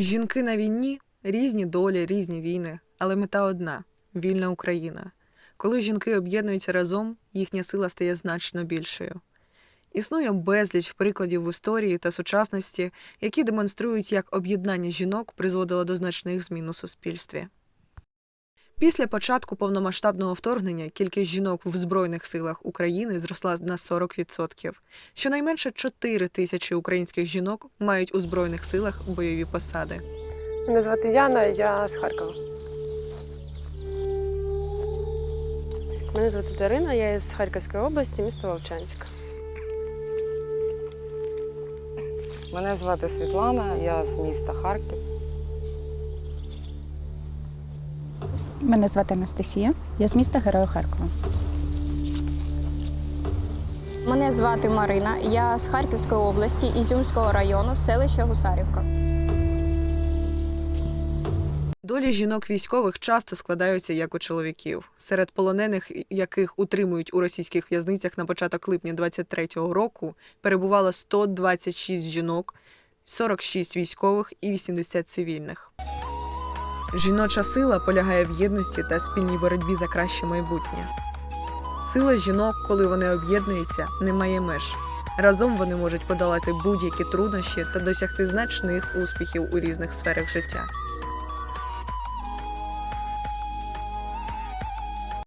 Жінки на війні різні долі, різні війни, але мета одна вільна Україна. Коли жінки об'єднуються разом, їхня сила стає значно більшою. Існує безліч прикладів в історії та сучасності, які демонструють, як об'єднання жінок призводило до значних змін у суспільстві. Після початку повномасштабного вторгнення кількість жінок в Збройних силах України зросла на 40%. Щонайменше 4 тисячі українських жінок мають у Збройних силах бойові посади. Мене звати Яна, я з Харкова. Мене звати Дарина, я із Харківської області, місто Вовчанськ. Мене звати Світлана, я з міста Харків. Мене звати Анастасія. Я з міста Героя Харкова. Мене звати Марина. Я з Харківської області, Ізюмського району, селища Гусарівка. Долі жінок військових часто складаються як у чоловіків. Серед полонених, яких утримують у російських в'язницях на початок липня 23-го року, перебувало 126 жінок, 46 військових і 80 цивільних. Жіноча сила полягає в єдності та спільній боротьбі за краще майбутнє. Сила жінок, коли вони об'єднуються, не має меж. Разом вони можуть подолати будь-які труднощі та досягти значних успіхів у різних сферах життя.